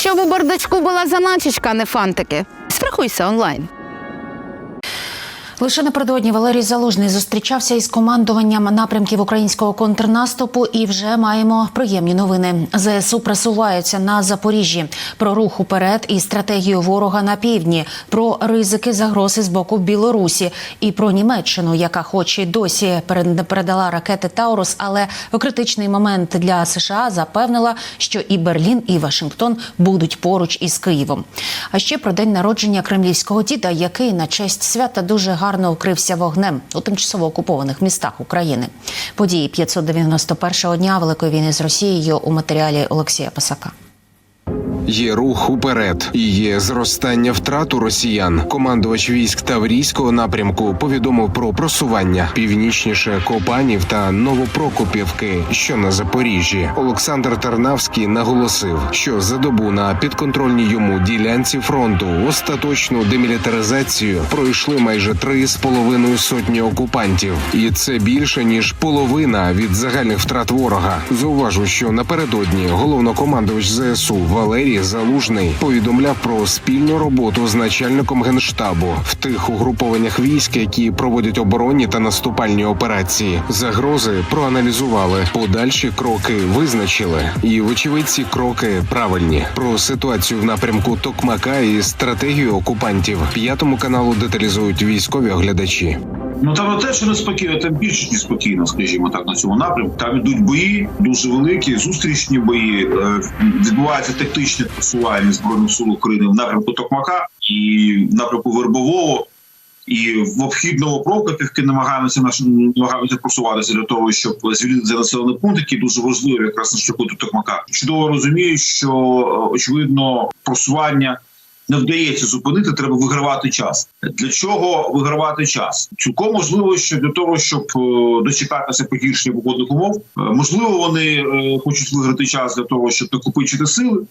Щоб у бардачку була заначечка, а не фантики. Страхуйся онлайн. Лише напередодні Валерій Залужний зустрічався із командуванням напрямків українського контрнаступу, і вже маємо приємні новини. ЗСУ просуваються на Запоріжжі про рух уперед і стратегію ворога на півдні, про ризики загрози з боку Білорусі і про Німеччину, яка, хоч і досі передала ракети Таурус, але в критичний момент для США запевнила, що і Берлін, і Вашингтон будуть поруч із Києвом. А ще про день народження кремлівського діда, який на честь свята дуже гарно укрився вогнем у тимчасово окупованих містах України. Події 591-го дня Великої війни з Росією у матеріалі Олексія Пасака. Є рух уперед і є зростання втрат у росіян. Командувач військ Таврійського напрямку повідомив про просування північніше Копанів та Новопрокопівки, що на Запоріжжі. Олександр Тарнавський наголосив, що за добу на підконтрольній йому ділянці фронту остаточну демілітаризацію пройшли майже три з половиною сотні окупантів, і це більше ніж половина від загальних втрат ворога. Зауважу, що напередодні головнокомандувач ЗСУ Валерій Залужний повідомляв про спільну роботу з начальником генштабу в тих угрупованнях військ, які проводять оборонні та наступальні операції. Загрози проаналізували, подальші кроки визначили, і вочевидь ці кроки правильні. Про ситуацію в напрямку Токмака і стратегію окупантів п'ятому каналу деталізують військові оглядачі. Ну там не те, що неспокійно, там більше ніж спокійно, скажімо так, на цьому напрямку. Там ідуть бої дуже великі, зустрічні бої. Е, Відбувається тактичне просування збройних сил України в напрямку Токмака і в напрямку Вербового. І в обхідного Прокопівки намагаємося наш намагаємося просуватися для того, щоб звільнити населений пункт, який дуже важливий якраз на шляху до Токмака. Чудово розумію, що е, очевидно просування не вдається зупинити, треба вигравати час. Для чого вигравати час? Цілком можливо, що для того, щоб е, дочекатися погіршення погодних умов, Е, можливо, вони е, хочуть виграти час для того, щоб накопичити сили.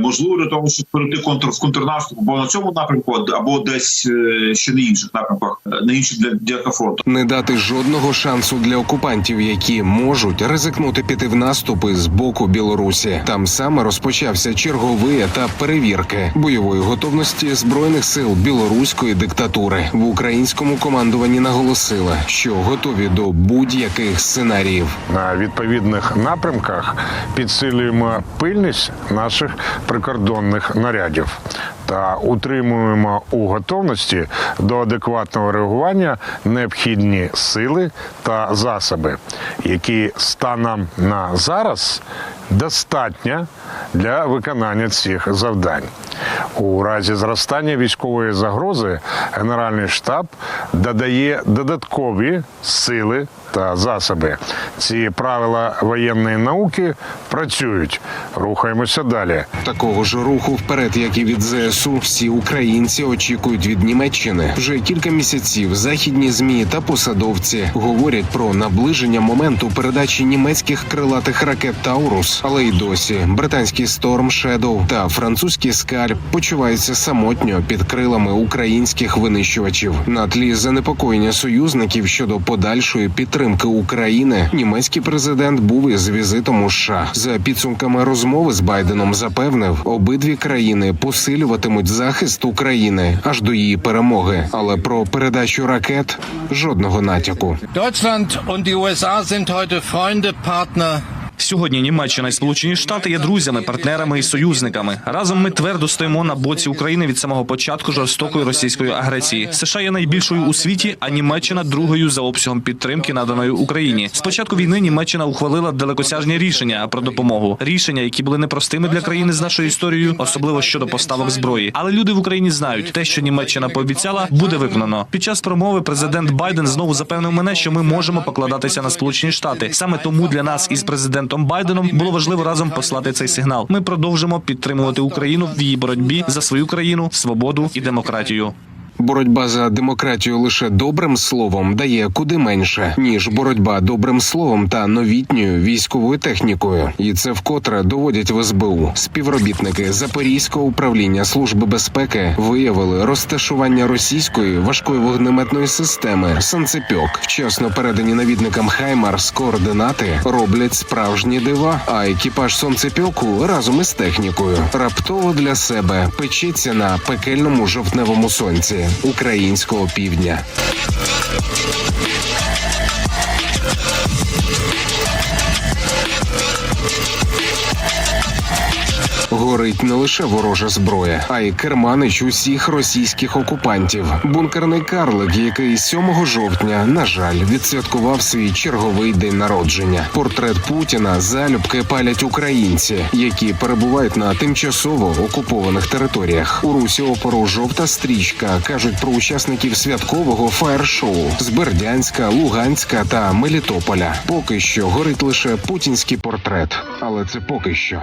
Можливо, для того, щоб перейти контр в контрнаступ або на цьому напрямку, або десь ще на інших напрямках, на інших для ділянках фронту. не дати жодного шансу для окупантів, які можуть ризикнути піти в наступи з боку Білорусі. Там саме розпочався черговий етап перевірки бойової готовності збройних сил білоруської диктатури. В українському командуванні наголосили, що готові до будь-яких сценаріїв. на відповідних напрямках підсилюємо пильність наших прикордонних нарядів утримуємо у готовності до адекватного реагування необхідні сили та засоби, які станом на зараз достатньо для виконання цих завдань. У разі зростання військової загрози Генеральний штаб додає додаткові сили та засоби. Ці правила воєнної науки працюють. Рухаємося далі. Такого ж руху вперед, як і від ЗСУ, всі українці очікують від Німеччини. Вже кілька місяців західні змі та посадовці говорять про наближення моменту передачі німецьких крилатих ракет Таурус, але й досі британський Storm Shadow та французький Скальп почуваються самотньо під крилами українських винищувачів. На тлі занепокоєння союзників щодо подальшої підтримки України. Німецький президент був із візитом у США. За підсумками розмови з Байденом запевнив, обидві країни посилюватимуть захист України аж до її перемоги. Але про передачу ракет жодного натяку. Deutschland und die USA sind heute Freunde, Partner Сьогодні Німеччина і Сполучені Штати є друзями, партнерами і союзниками. Разом ми твердо стоїмо на боці України від самого початку жорстокої російської агресії. США є найбільшою у світі, а Німеччина другою за обсягом підтримки, наданої Україні. З початку війни Німеччина ухвалила далекосяжні рішення про допомогу. Рішення, які були непростими для країни з нашою історією, особливо щодо поставок зброї. Але люди в Україні знають, те, що Німеччина пообіцяла, буде виконано. Під час промови президент Байден знову запевнив мене, що ми можемо покладатися на Сполучені Штати. Саме тому для нас із президентом Байденом було важливо разом послати цей сигнал. Ми продовжимо підтримувати Україну в її боротьбі за свою країну, свободу і демократію. Боротьба за демократію лише добрим словом дає куди менше ніж боротьба добрим словом та новітньою військовою технікою. І це вкотре доводять в СБУ. Співробітники Запорізького управління служби безпеки виявили розташування російської важкої вогнеметної системи Санцепьок. Вчасно передані навідникам Хаймарс координати роблять справжні дива. А екіпаж сонцепьоку разом із технікою раптово для себе печеться на пекельному жовтневому сонці українського півдня. Горить не лише ворожа зброя, а й керманич усіх російських окупантів. Бункерний карлик, який 7 жовтня, на жаль, відсвяткував свій черговий день народження. Портрет Путіна залюбки палять українці, які перебувають на тимчасово окупованих територіях. У Русі опору жовта стрічка кажуть про учасників святкового фаєр-шоу з Бердянська, Луганська та Мелітополя. Поки що горить лише путінський портрет, але це поки що.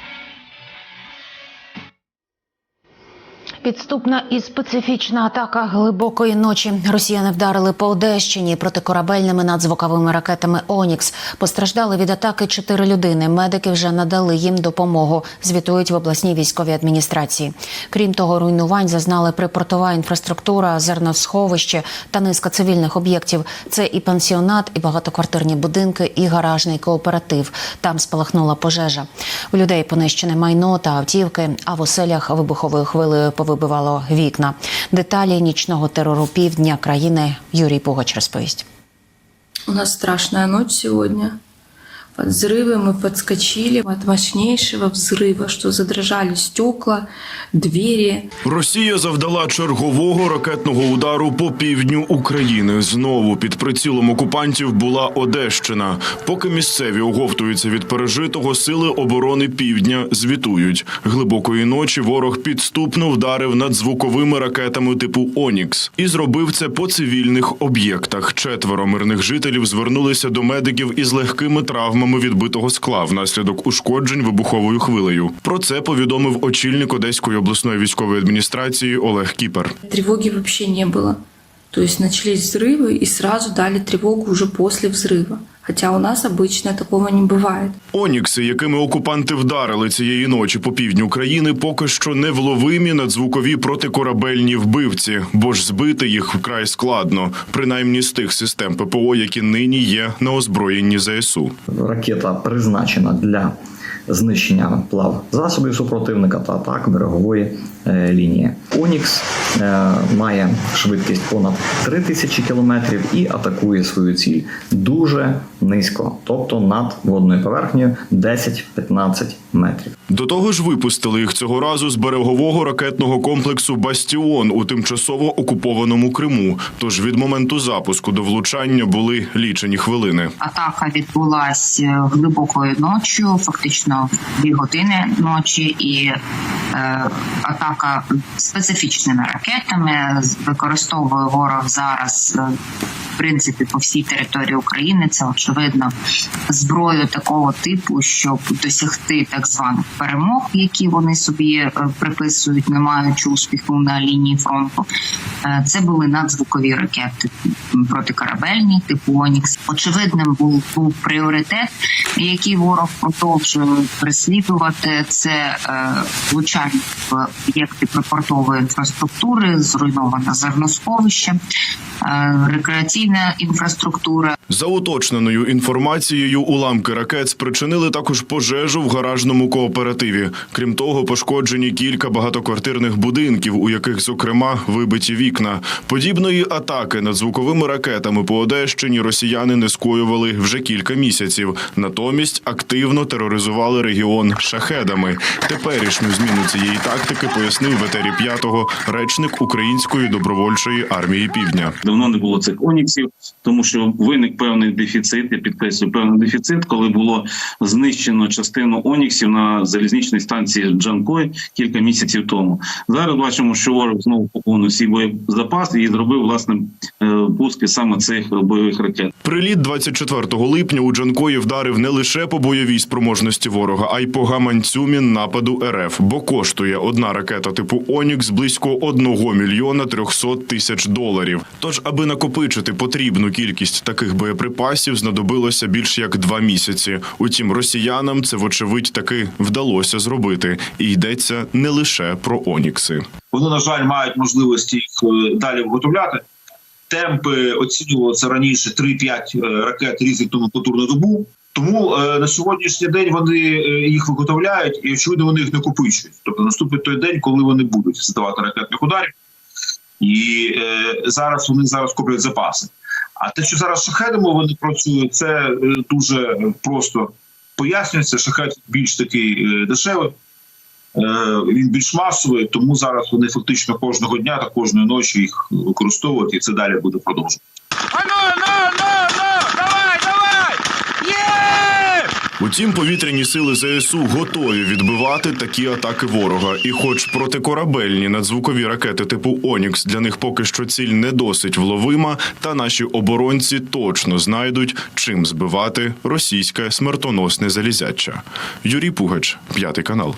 Підступна і специфічна атака глибокої ночі. Росіяни вдарили по Одещині протикорабельними надзвуковими ракетами Онікс. Постраждали від атаки чотири людини. Медики вже надали їм допомогу. Звітують в обласній військовій адміністрації. Крім того, руйнувань зазнали припортова інфраструктура, зерносховище та низка цивільних об'єктів. Це і пансіонат, і багатоквартирні будинки, і гаражний кооператив. Там спалахнула пожежа. У людей понищене майно та автівки, а в оселях вибуховою хвилею повибивало вікна. Деталі нічного терору півдня країни Юрій Пугач розповість. У нас страшная ночь сегодня Под взрывы мы подскочили от мощнейшего взрыва, что задрожали стекла, двери. Росія завдала чергового ракетного удару по півдню України. Знову під прицілом окупантів була Одещина. Поки місцеві оговтуються від пережитого, сили оборони півдня звітують. Глибокої ночі ворог підступно вдарив над звуковими ракетами типу Онікс і зробив це по цивільних об'єктах. Четверо мирних жителів звернулися до медиків із легкими травмами відбитого скла внаслідок ушкоджень вибуховою хвилею. Про це повідомив очільник Одеської обласної військової адміністрації Олег Кіпер. Тревоги вообще не было. То есть начались взрывы и сразу дали тревогу уже после взрыва. Хотя у нас обычно такого не бывает. Онікси, якими окупанти вдарили цієї ночі по півдню країни, поки що невловимі надзвукові протикорабельні вбивці, бо ж збити їх вкрай складно, принаймні з тих систем ППО, які нині є на озброєнні ЗСУ. ракета призначена для знищення плав засобів супротивника та атак берегової лінії. Онікс е, має швидкість понад 3000 км і атакує свою ціль дуже низько, тобто над водною поверхнею 10-15 метрів. До того ж, випустили їх цього разу з берегового ракетного комплексу Бастіон у тимчасово окупованому Криму. Тож від моменту запуску до влучання були лічені хвилини. Атака відбулася глибокою ночі, фактично в дві години ночі, і е, атака специфічними ракетами використовує ворог зараз. е, В принципі, по всій території України це очевидно зброю такого типу, щоб досягти так званих перемог, які вони собі е, приписують, не маючи успіху на лінії фронту. Е, Це були надзвукові ракети протикорабельні, типу Онікс. Очевидним був, був пріоритет, який ворог продовжує переслідувати. Це е, влучання в об'єкти припортової інфраструктури, зруйноване зерносховище, е, рекреаційна інфраструктура. За уточненою інформацією, уламки ракет спричинили також пожежу в гаражному кооперативі. Крім того, пошкоджені кілька багатоквартирних будинків, у яких, зокрема, вибиті вікна. Подібної атаки над звуковими ракетами по Одещині росіяни не скоювали вже кілька місяців. Натомість активно тероризували регіон шахедами. Теперішню зміну цієї тактики пояснив в етері п'ятого речник Української добровольчої армії Півдня. Давно не було цих оніксів, тому що виник певний дефіцит. Я підкреслюю певний дефіцит, коли було знищено частину оніксів на залізничній станції Джанкой кілька місяців тому. Зараз бачимо, що ворог знову поповнив свій боєзапас і зробив власне е, пуски саме цих бойових ракет. Приліт 24 липня у Джанкої вдарив не лише по бойовій спроможності ворога, а й по гаманцю міннападу РФ, бо коштує одна ракета типу Онікс близько 1 мільйона 300 тисяч доларів. Тож, аби накопичити потрібну кількість таких боєприпасів, знадобилося більш як два місяці. Утім, росіянам це вочевидь таки вдалося зробити, і йдеться не лише про Онікси. Вони, на жаль, мають можливості їх е, далі виготовляти. Темпи оцінювалися раніше 3-5 е, ракет різних на добу. Тому е, на сьогоднішній день вони е, їх виготовляють і очевидно вони їх накопичують. Тобто наступить той день, коли вони будуть здавати ракетних ударів, і е, зараз вони зараз куплять запаси. А те, що зараз шахедами вони працюють, це е, дуже просто пояснюється. Шахет більш такий дешевий. Е, Він більш масовий, тому зараз вони фактично кожного дня та кожної ночі їх використовують, і це далі буде продовжувати. Утім, повітряні сили ЗСУ готові відбивати такі атаки ворога. І, хоч протикорабельні надзвукові ракети типу Онікс для них поки що ціль не досить вловима, та наші оборонці точно знайдуть, чим збивати російське смертоносне залізяча. Юрій Пугач, п'ятий канал.